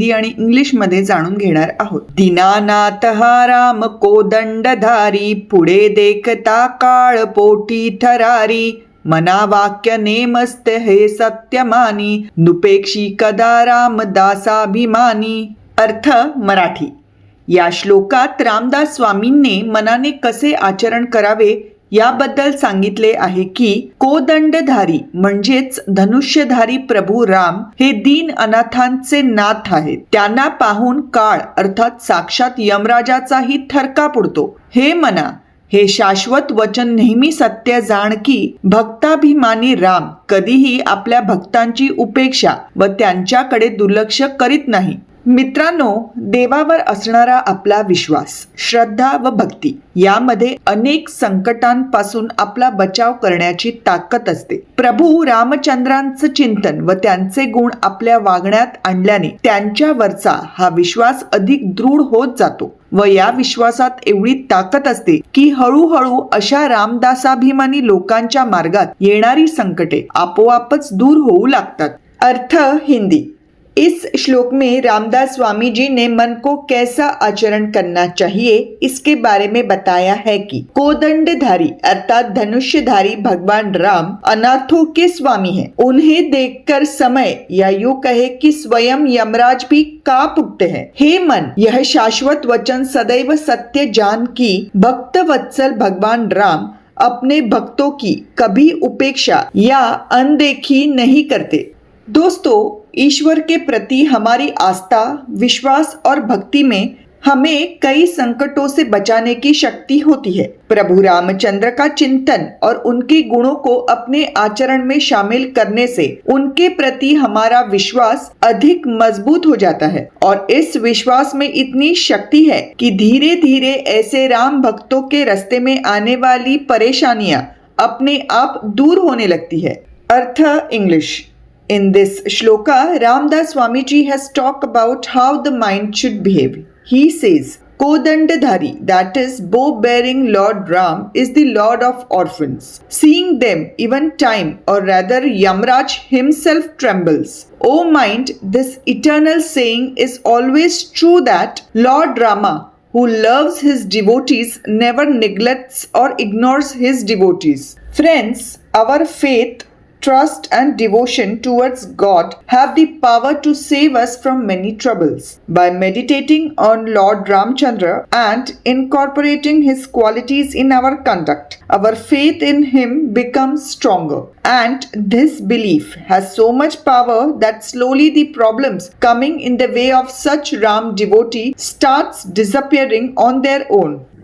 हिंदी आणि इंग्लिशमध्ये जाणून घेणार आहोत. दिनानाथ हा राम कोदंडधारी पुढे देखता काळ पोटी थरारी मना वाक्य नेमस्त हे सत्यमानी नुपेक्षी कदा राम दासाभिमानी. अर्थ मराठी. या श्लोकात रामदास स्वामींनी मनाने कसे आचरण करावे याबद्दल सांगितले आहे की कोदंडधारी म्हणजेच धनुष्यधारी प्रभू राम हे दीन अनाथांचे नाथ आहेत. त्यांना पाहून काळ अर्थात साक्षात यमराजाचाही थरका पुडतो हे मना हे शाश्वत वचन नेहमी सत्य जाण की भक्ताभिमानी राम कधीही आपल्या भक्तांची उपेक्षा व त्यांच्याकडे दुर्लक्ष करीत नाही. मित्रांनो देवावर असणारा आपला विश्वास श्रद्धा व भक्ती यामध्ये अनेक संकटांपासून आपला बचाव करण्याची ताकद असते. प्रभू रामचंद्रांचं चिंतन व त्यांचे गुण आपल्या वागण्यात आणल्याने त्यांच्यावरचा हा विश्वास अधिक दृढ होत जातो व या विश्वासात एवढी ताकद असते की हळूहळू अशा रामदासाभिमानी लोकांच्या मार्गात येणारी संकटे आपोआपच दूर होऊ लागतात. अर्थ हिंदी. इस श्लोक में रामदास स्वामी जी ने मन को कैसा आचरण करना चाहिए, इसके बारे में बताया है कि कोदंडधारी अर्थात धनुष्यधारी भगवान राम अनाथों के स्वामी हैं। उन्हें देखकर समय या यूँ कहे कि स्वयं यमराज भी काँप उठते हैं। हे मन, यह शाश्वत वचन सदैव सत्य जान की भक्त वत्सल भगवान राम अपने भक्तों की कभी उपेक्षा या अनदेखी नहीं करते। दोस्तों ईश्वर के प्रति हमारी आस्था, विश्वास और भक्ति में हमें कई संकटों से बचाने की शक्ति होती है। प्रभु रामचंद्र का चिंतन और उनके गुणों को अपने आचरण में शामिल करने से उनके प्रति हमारा विश्वास अधिक मज़बूत हो जाता है और इस विश्वास में इतनी शक्ति है कि धीरे धीरे ऐसे राम भक्तों के रास्ते में आने वाली परेशानियाँ अपने आप दूर होने लगती है। अर्थ English. In this shloka, Ramdas Swamiji has talked about how the mind should behave. He says, Kodandadhari, that is, bow bearing Lord Ram, is the Lord of orphans. Seeing them, even time, or rather Yamraj himself trembles. O mind, this eternal saying is always true that Lord Rama, who loves his devotees, never neglects or ignores his devotees. Friends, our faith trust and devotion towards God have the power to save us from many troubles. By meditating on Lord Ramchandra and incorporating his qualities in our conduct, our faith in him becomes stronger. And this belief has so much power that slowly the problems coming in the way of such Ram devotee starts disappearing on their own.